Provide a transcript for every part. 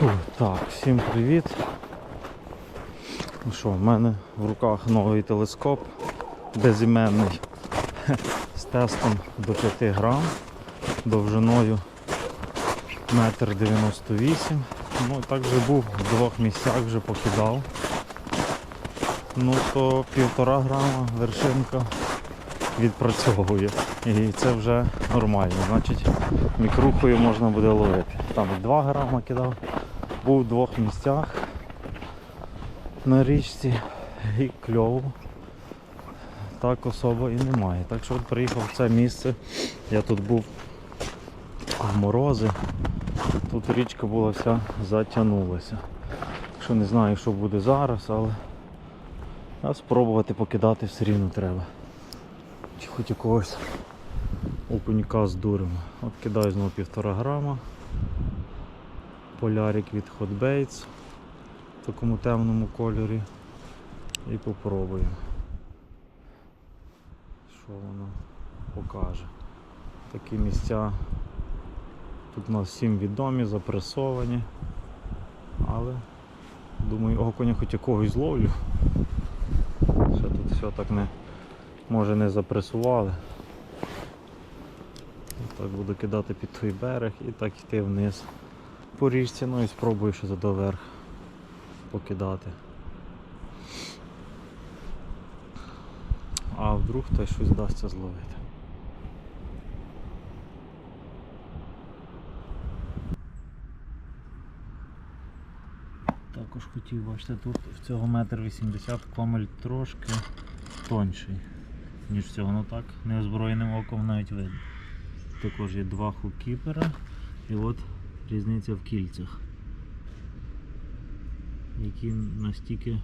Фу, так, всім привіт. Ну що, в мене в руках новий телескоп безіменний з тестом до 5 грам, довжиною 1,98 м. Ну так вже був в двох місцях вже покидав. Ну то півтора грама вершинка відпрацьовує. І це вже нормально. Значить мікрухою можна буде ловити. Там 2 грама кидав. Був в двох місцях на річці і кльово. Так особо і немає. Так що от приїхав в це місце. Я тут був в морози. Тут річка була вся затягнулася. Що не знаю, що буде зараз, але а спробувати покидати все рівно треба. Чи хоч якогось окуняка здуримо. От кидаю знову півтора грама. Полярик від Hot Baits в такому темному кольорі. І попробую. Що воно покаже. Такі місця тут у нас всім відомі, запресовані. Але думаю, окуня хоч якогось зловлю. Ще тут все так не може не запресували. Так буду кидати під той берег і так йти вниз по ну і спробую ще доверх покидати. А вдруг хтось щось вдасться зловити. Також хотів, бачите, тут в цього метр вісімдесят комель трошки тонший, ніж цього, ну так, неозброєним оком навіть видно. Також є два хукіпера і от різниця в кільцях, які настільки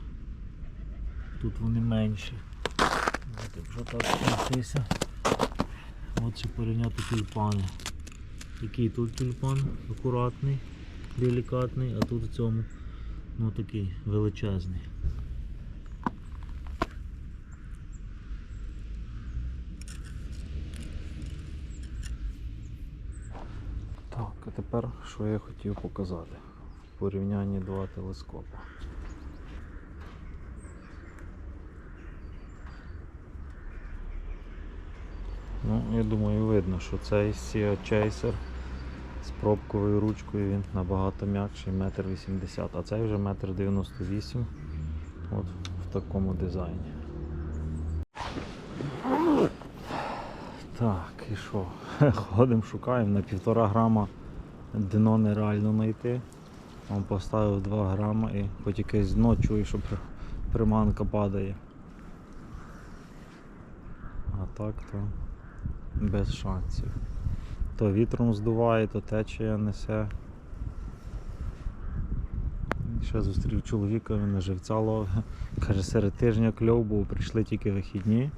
тут вони менші. От якщо так пройтися, от порівняти тюльпани. Який тут тюльпан акуратний, делікатний, а тут в цьому ну такий величезний. Так, а тепер що я хотів показати в порівнянні два телескопи. Ну, я думаю, видно, що цей Sea Chaser з пробковою ручкою він набагато м'якший, 1,80 м, а цей вже 1,98 м от в такому дизайні. Так, і що? Ходимо, шукаємо на півтора грама дно нереально знайти. Вам поставив 2 грама і хоч якесь дно чую, що приманка падає. А так то без шансів. То вітром здуває, то течія несе. Ще зустрів чоловіка, він на живця ловить. Каже, серед тижня кльов був, прийшли тільки вихідні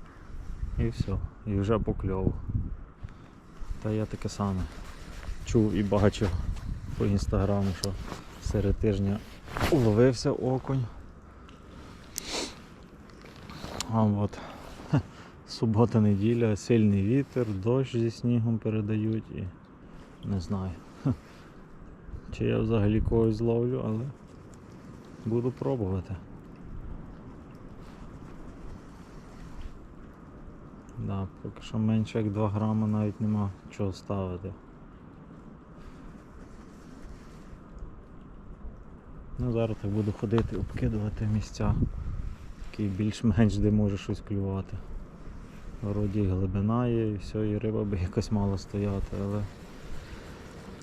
і все, і вже по кльову. Та я таке саме чув і бачив по інстаграму, що серед тижня уловився окунь. А от субота, неділя, сильний вітер, дощ зі снігом передають і не знаю. Чи я взагалі когось зловлю, але буду пробувати. Да, поки що менше як 2 грами навіть нема чого ставити. Ну зараз так буду ходити, обкидувати місця, які більш-менш де може щось клювати. Вроді глибина є, і все, і риба би якось мала стояти, але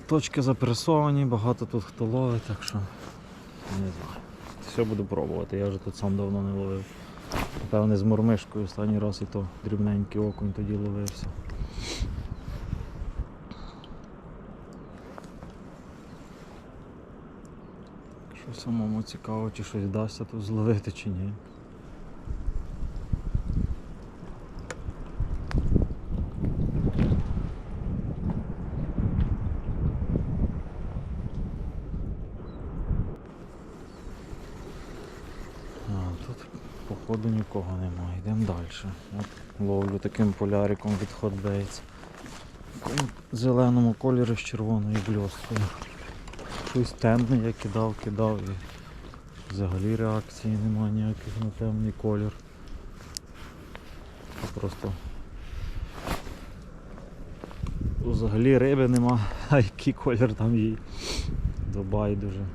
точки запресовані, багато тут хто ловить, так що не знаю. Все буду пробувати, я вже тут сам давно не ловив. Напевне з мормишкою останній раз і то дрібненький окунь тоді ловився. Що самому цікаво, чи щось вдасться тут зловити чи ні. Походу нікого немає. Йдемо далі. От ловлю таким поляриком від В зеленому кольорі з червоною бльосткою. Щось темне я кидав, кидав і взагалі реакції немає ніяких на темний колір. Просто взагалі риби нема, а який колір там їй. До байдуже.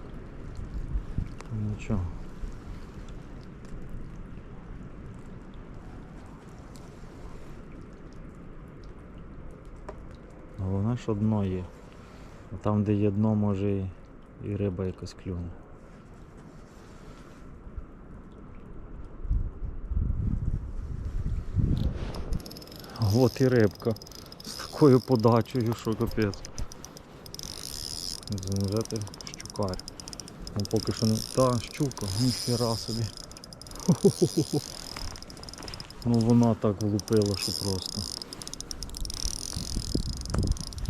Нічого. Головне, що дно є. А там, де є дно, може і, і риба якась клюне. От і рибка. З такою подачею, що капець. Вже щукар. Ну поки що не... Та, щука, ніхера собі. Хо-хо-хо-хо. Ну вона так влупила, що просто.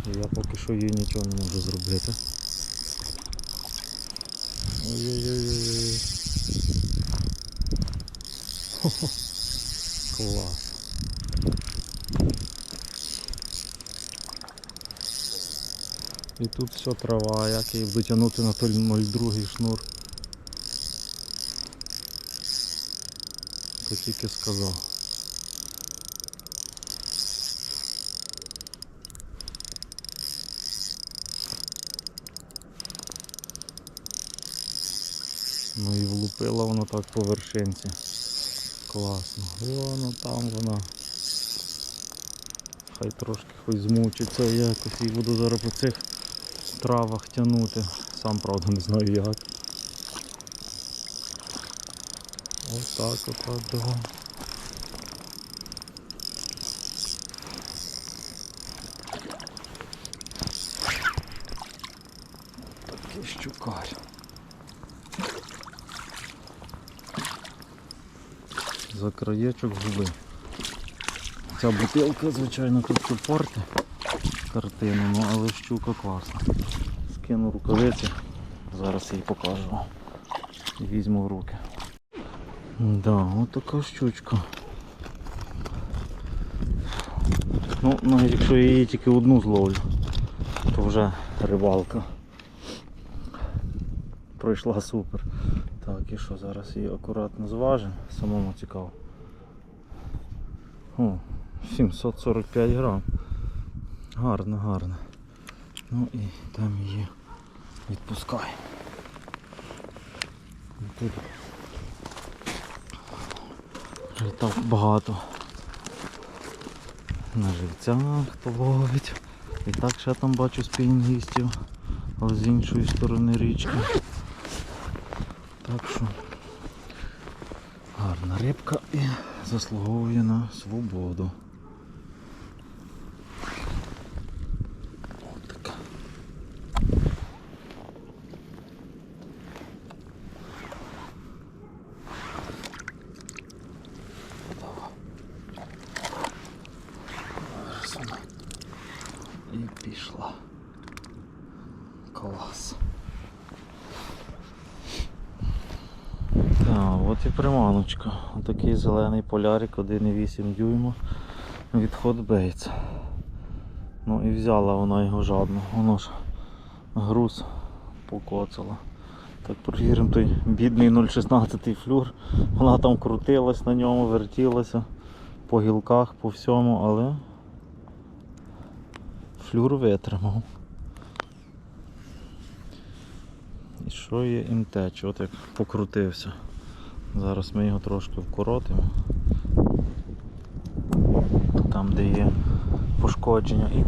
Я поки що їй нічого не можу зробити. Ой-ой-ой-ой. Хо-хо. Клас. І тут все трава, як її витягнути на той 02 шнур. Як тільки сказав. Ну і влупила воно так по вершинці. Класно. Воно там вона. Хай трошки хоч змучиться якось і буду зараз по цих травах тягнути. Сам правда не знаю як. Ось так отак давай. Такий щукар. За краєчок губи. Ця бутилка, звичайно, тут все порти картину, ну але щука класна. Скину рукавиці, зараз їй покажу. І візьму в руки. Да, от така щучка. Ну, навіть якщо я її тільки одну зловлю, то вже рибалка. Пройшла супер. І що, зараз її акуратно зважимо, самому цікаво. О, 745 грам. Гарно, гарно. Ну і там її відпускаємо. Тут вже багато. На живцях хто ловить. І так ще там бачу спінінгістів, але з іншої сторони річки. Так що гарна рибка і заслуговує на свободу. І пішла. Клас. Так, от і приманочка. Отакий зелений полярик 1,8 дюйма від Hot. Ну і взяла вона його жадно. Воно ж груз покоцала. Так провіримо той бідний 0,16 флюр. Вона там крутилась на ньому, вертілася по гілках, по всьому, але флюр витримав. І що є МТ? От як покрутився. Зараз ми його трошки вкоротимо. Там де є пошкодження і,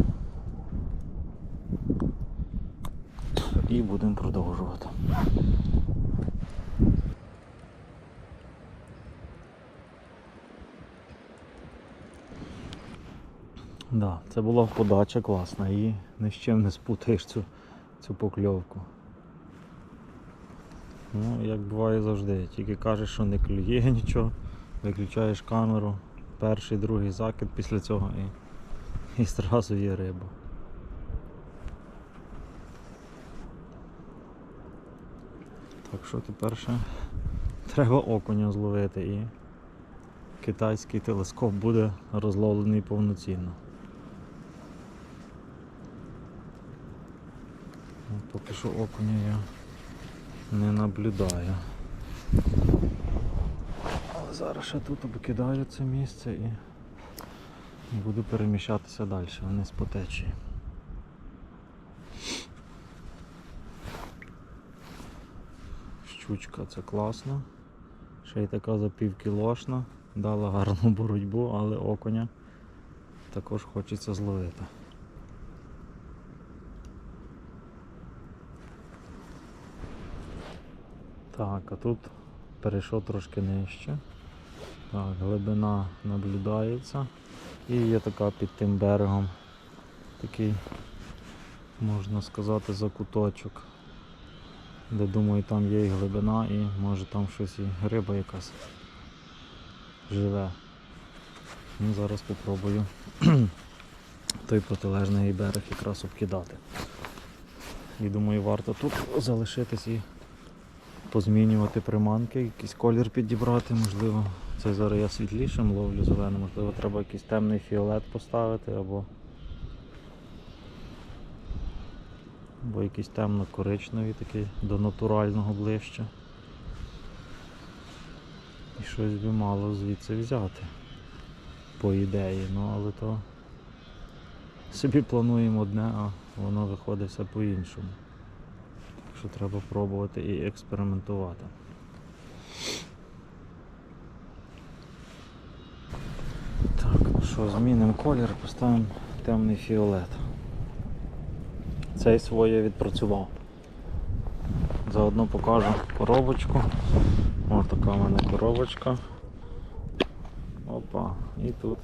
і будемо продовжувати. Да, це була подача класна і ні з чим не спутаєш цю, цю покльовку. Ну, як буває завжди, тільки кажеш, що не клює нічого, виключаєш камеру, перший, другий закид після цього і, і зразу є риба. Так що тепер ще треба окуня зловити і китайський телескоп буде розловлений повноцінно. Ну, Поки що окуня я не наблюдаю. Але зараз ще тут обкидаю це місце і буду переміщатися далі вниз по течії. Щучка це класно. Ще й така за півкілошна. Дала гарну боротьбу, але окуня також хочеться зловити. Так, а тут перейшов трошки нижче. Так, глибина наблюдається. І є така під тим берегом такий, можна сказати, закуточок. Де думаю там є і глибина і може там щось і риба якась живе. Ну, зараз спробую той протилежний берег якраз обкидати. І думаю, варто тут залишитись і позмінювати приманки, якийсь колір підібрати, можливо. Це зараз я світлішим ловлю зеленим, можливо, треба якийсь темний фіолет поставити або. Або якийсь темно-коричневий такий до натурального ближче. І щось би мало звідси взяти. По ідеї, ну але то собі плануємо одне, а воно виходить все по-іншому. Що треба пробувати і експериментувати. Так, ну що, змінимо колір, поставимо темний фіолет. Цей своє відпрацював. Заодно покажу коробочку. Ось така в мене коробочка. Опа, і тут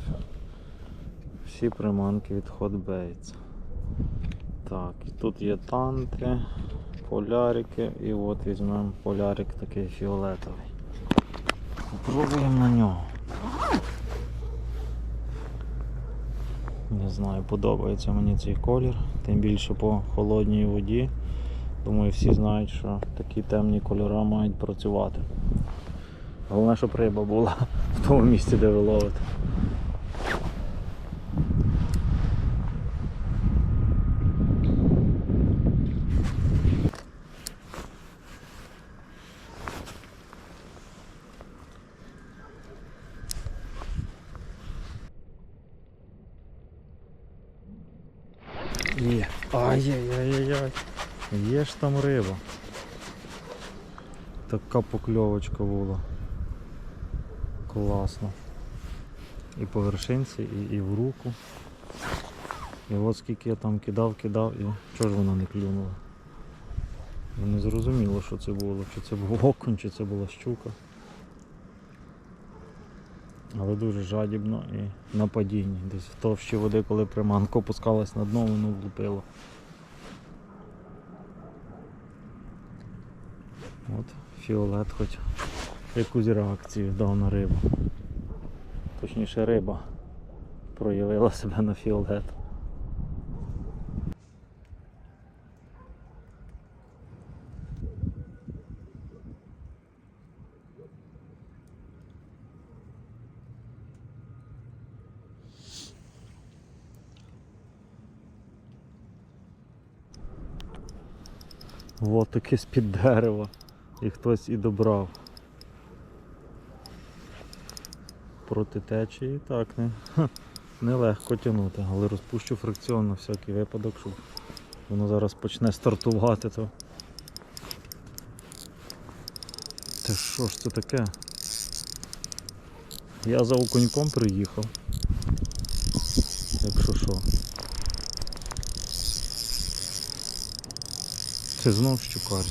всі приманки від Hot Baits. Так, і тут є танки, полярики і от візьмемо полярик такий фіолетовий. Попробуємо на нього. Не знаю, подобається мені цей колір, тим більше по холодній воді. Думаю, всі знають, що такі темні кольори мають працювати. Головне, щоб риба була в тому місці, де ви ловите. Є. Ай-яй-яй-яй. Є ж там риба. Така покльовочка була. Класно. І по вершинці, і, і в руку. І от скільки я там кидав, кидав і чого ж вона не клюнула. Ну, Не зрозуміло, що це було, чи це був окунь, чи це була щука. Але дуже жадібно і на падінні. Десь в товщі води, коли приманка опускалась на дно, воно влупило. От фіолет хоч якусь реакцію дав на рибу. Точніше риба проявила себе на фіолет. От таки з-під дерева. І хтось і добрав. Проти течії так не, нелегко тягнути, але розпущу фрикціон на всякий випадок, щоб воно зараз почне стартувати, то. Це що ж це таке? Я за окуньком приїхав. Якщо що. Це знов щукар.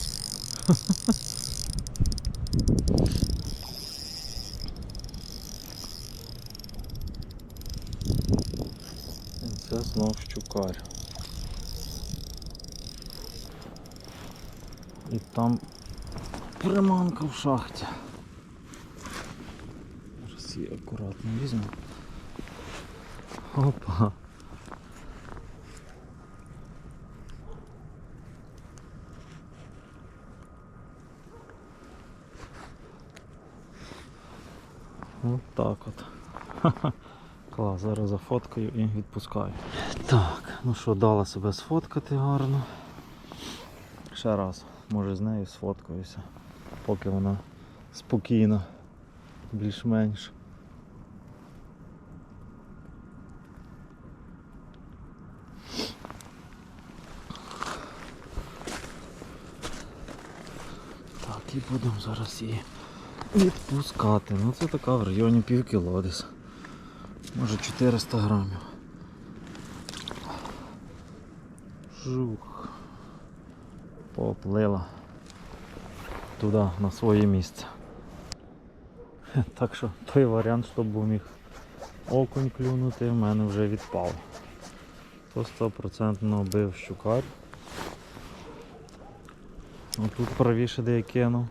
Це знов щукар. І там приманка в шахті. Зараз її акуратно візьму. Опа. От так от. Клас, зараз зафоткаю і відпускаю. Так, ну що, дала себе сфоткати гарно. ще раз, може з нею сфоткаюся, поки вона спокійна, більш-менш. Так, і будемо зараз її відпускати. Ну це така в районі пів кіло десь. Може 400 грамів. Жух. Поплила туди, на своє місце. Так що той варіант, щоб міг окунь клюнути, в мене вже відпав. То 100% бив щукар. А тут правіше де я кинув.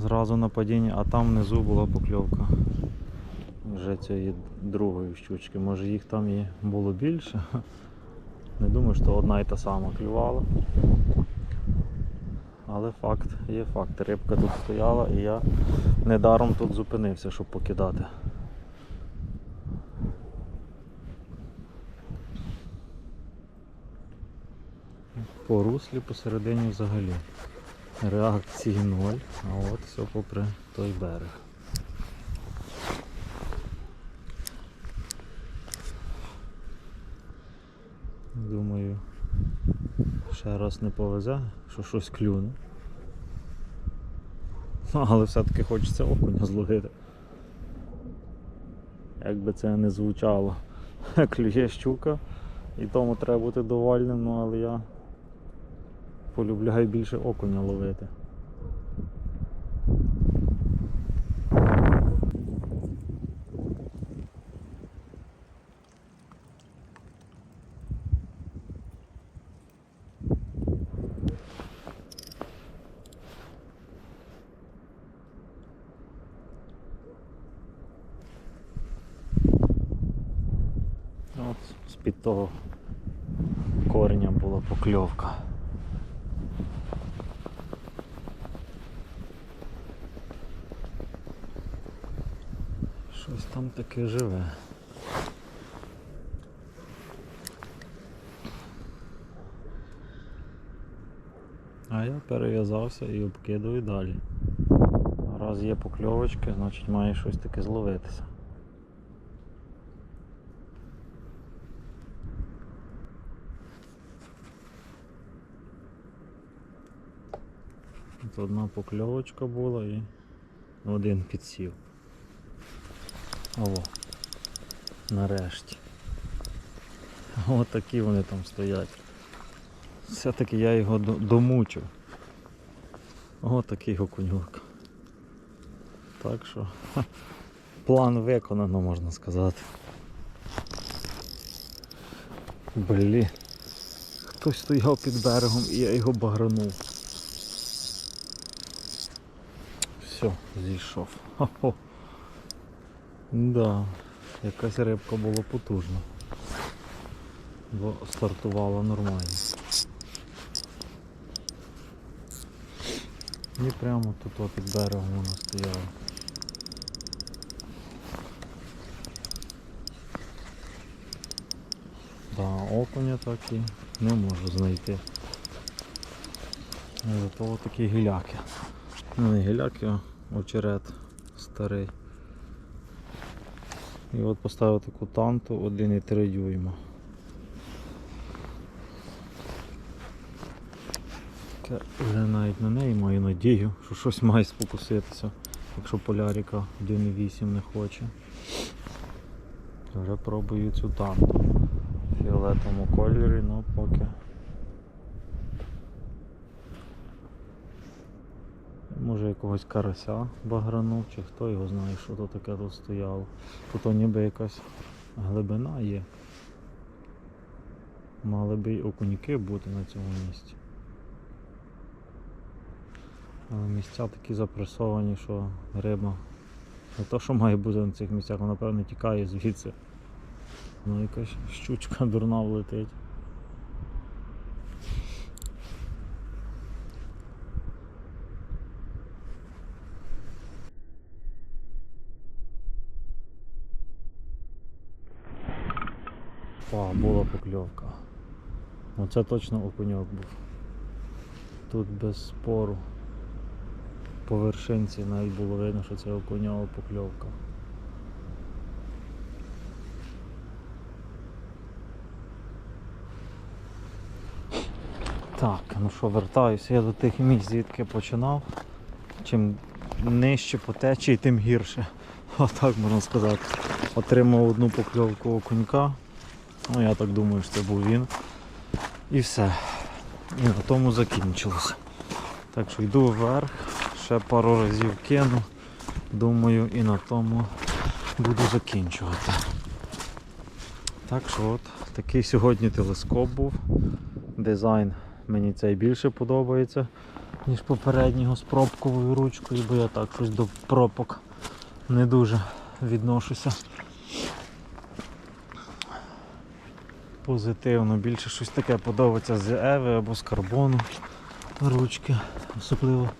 Зразу на падіння, а там внизу була покльовка. Вже цієї другої щучки. Може їх там і було більше. Не думаю, що одна і та сама клювала. Але факт є факт. Рибка тут стояла і я недаром тут зупинився, щоб покидати. По руслі посередині взагалі. Реакції ноль, а от все попри той берег. Думаю, ще раз не повезе, що щось клюне. Але все-таки хочеться окуня зловити. Як би це не звучало. Клює щука і тому треба бути довольним, ну але я полюбляю більше окуня ловити. От з-під того кореня була покльовка. Щось там таке живе. А я перев'язався і обкидую далі. Раз є покльовочки, значить має щось таке зловитися. Тут одна покльовочка була і один підсів. Ого. Нарешті. Ось такі вони там стоять. Все-таки я його до- домучив. Ось такий окуньок. Так що ха, план виконано, можна сказати. Блін. Хтось стояв під берегом і я його багранув. Все, зійшов. Хо-хо. Да, якась рибка була потужна. Бо стартувала нормально. І прямо тут під берегом вона стояла. Да, окуня так і не можу знайти. Зато такі гіляки. Ну не гіляки, а очерет старий. І от поставив таку танту 1,3 дюйма. Вже навіть на неї маю надію, що щось має спокуситися, якщо полярика 1,8 не хоче. Вже пробую цю танту в фіолетовому кольорі, ну поки. Може якогось карася багранув, чи хто його знає, що то таке тут стояло. Тут о, ніби якась глибина є. Мали би й окуньки бути на цьому місці. Але місця такі запресовані, що риба не то, що має бути на цих місцях, вона напевно тікає звідси. Ну якась щучка дурна влетить. О, була покльовка. Оце точно окуньок був. Тут без спору. По вершинці навіть було видно, що це окуньова покльовка. Так, ну що, вертаюся я до тих місць, звідки починав. Чим нижче по течії, тим гірше. Отак можна сказати. Отримав одну покльовку окунька. Ну я так думаю, що це був він. І все. І на тому закінчилося. Так що йду вверх, ще пару разів кину. Думаю, і на тому буду закінчувати. Так що от такий сьогодні телескоп був. Дизайн мені цей більше подобається, ніж попереднього з пробковою ручкою, бо я так щось до пробок не дуже відношуся. Позитивно, більше щось таке подобається з Еви або з карбону ручки, особливо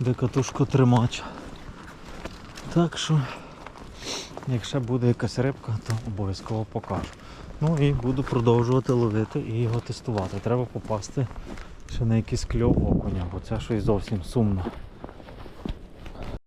де катушкотримач. Так що, якщо буде якась рибка, то обов'язково покажу. Ну і буду продовжувати ловити і його тестувати. Треба попасти ще на якийсь кльов окуня, бо це щось зовсім сумно.